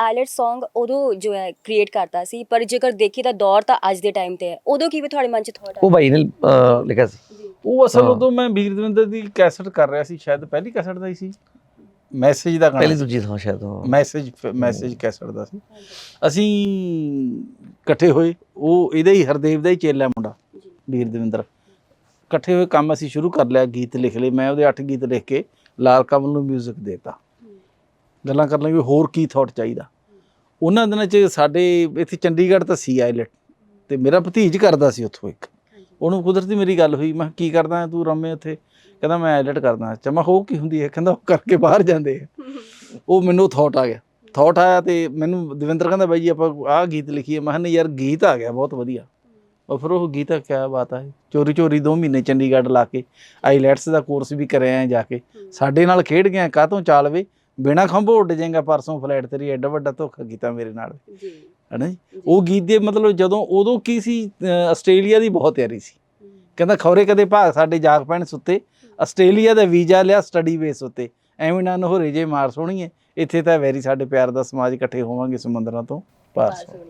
IELTS Song ਉਦੋਂ ਜੋ ਹੈ ਕ੍ਰੀਏਟ ਕਰਤਾ ਸੀ ਪਰ ਜੇਕਰ ਦੇਖੀ ਤਾਂ ਦੌਰ ਤਾਂ ਅੱਜ ਦੇ ਟਾਈਮ ਤੇ ਹੈ। ਉਦੋਂ ਕਿਵੇਂ ਤੁਹਾਡੇ ਮਨ 'ਚ ਥੋੜਾ ਉਹ ਭਾਈ ਨੇ ਅਹ, ਲਿਖਿਆ ਸੀ। ਉਹ ਅਸਲ ਹਾਂ। ਉਦੋਂ ਮੈਂ ਵੀਰ ਦਵਿੰਦਰ ਦੀ ਕੈਸਟ ਕਰ ਰਿਹਾ ਸੀ ਸ਼ਾਇਦ ਪਹਿਲੀ ਕੈਸਟ ਦਾ ਹੀ ਸੀ। ਮੈਸੇਜ ਦਾ ਪਹਿਲੀ ਗਾਣਾ। ਦੂਜੀ ਥਾਂ ਸ਼ਾਇਦ। ਮੈਸੇਜ ਮੈਸੇਜ ਕੈਸਟ ਦਾ ਸੀ। ਅਸੀਂ ਇਕੱਠੇ ਹੋਏ ਉਹ ਇਹਦਾ ਹੀ ਹਰਦੇਵ ਦਾ ਹੀ ਚੇਲਾ ਮੁੰਡਾ ਜੀ। ਵੀਰ ਦਵਿੰਦਰ। ਇਕੱਠੇ ਹੋਏ ਕੰਮ ਅਸੀਂ ਸ਼ੁਰੂ ਕਰ ਲਿਆ ਗੀਤ ਲਿਖ ਲਏ। ਮੈਂ ਉਹਦੇ 8 ਗੀਤ ਲਿਖ ਕੇ ਲਾਲ ਕਮਲ ਨੂੰ 뮤직 ਦੇਤਾ ਗੱਲਾਂ ਕਰ ਲਾਂਗੇ ਹੋਰ ਕੀ ਥਾਟ ਚਾਹੀਦਾ? ਉਹਨਾਂ ਦਿਨਾਂ 'ਚ ਸਾਡੇ ਇੱਥੇ ਚੰਡੀਗੜ੍ਹ ਤਾਂ ਸੀ ਆਇਲਟ ਤੇ ਮੇਰਾ ਭਤੀਜ ਕਰਦਾ ਸੀ ਉੱਥੋਂ ਇੱਕ। ਉਹਨੂੰ ਕੁਦਰਤੀ ਮੇਰੀ ਗੱਲ ਹੋਈ ਮੈਂ ਕਿਹਾ, ਕੀ ਕਰਦਾ ਤੂੰ ਰਮੇ ਉੱਥੇ? ਕਹਿੰਦਾ ਮੈਂ ਆਇਲਟ ਕਰਦਾ ਚਮਾ ਹੋ ਕੀ ਹੁੰਦੀ ਹੈ? ਕਹਿੰਦਾ ਉਹ ਕਰਕੇ ਬਾਹਰ ਜਾਂਦੇ ਆ। ਉਹ ਮੈਨੂੰ ਥਾਟ ਆ ਗਿਆ। ਥਾਟ ਆਇਆ ਤੇ ਮੈਨੂੰ ਦਵਿੰਦਰ ਕਹਿੰਦਾ ਬਾਈ ਜੀ ਆਪਾਂ ਆਹ ਗੀਤ ਲਿਖੀਏ। ਮੈਂ ਕਿਹਾ ਯਾਰ ਗੀਤ ਆ ਗਿਆ ਬਹੁਤ ਵਧੀਆ। ਉਹ ਫਿਰ ਉਹ ਗੀਤ ਆ ਕਿਆ ਬਾਤ ਹੈ ਚੋਰੀ ਚੋਰੀ 2 ਮਹੀਨੇ ਚੰਡੀਗੜ੍ਹ ਲਾ ਕੇ ਆਈਲੈਟਸ ਦਾ ਕੋਰਸ ਵੀ ਕਰਿਆ ਜਾ ਕੇ। ਸਾਡੇ ਨਾਲ ਖੇਡ ਗਿਆ ਕਾਹਤੋਂ ਚਾਲਵੇ ਬਿਨਾ ਖੰਭੋ ਉੱਡ ਜਾਏਗਾ ਪਰਸੋਂ ਫਲਾਈਟ ਤੇਰੀ ਐਡਾ ਵੱਡਾ ਧੋਖਾ ਕੀਤਾ ਮੇਰੇ ਨਾਲ। ਜੀ। ਹੈਨਾ ਜੀ? ਉਹ ਗੀਤ ਦੇ ਮਤਲਬ ਜਦੋਂ ਉਦੋਂ ਕੀ ਸੀ? ਆਸਟ੍ਰੇਲੀਆ ਦੀ ਬਹੁਤ ਤਿਆਰੀ ਸੀ। ਕਹਿੰਦਾ ਖੌਰੇ ਕਦੇ ਭਾਗ ਸਾਡੇ ਜਾਗ ਪੈਣ ਸੁੱਤੇ। ਆਸਟ੍ਰੇਲੀਆ ਦਾ ਵੀਜ਼ਾ ਲਿਆ ਸਟੱਡੀ ਬੇਸ ਉੱਤੇ। ਐਵੇਂ ਨਾ ਨਹੋਰੇ ਜੇ ਮਾਰ ਸੋਣੀਏ ਇੱਥੇ ਤਾਂ ਵੈਰੀ ਸਾਡੇ ਪਿਆਰ ਦਾ ਸਮਾਜ ਇਕੱਠੇ ਹੋਵਾਂਗੇ ਸਮੁੰਦਰਾਂ ਤੋਂ ਪਾਰ ਸੋਹਣੀ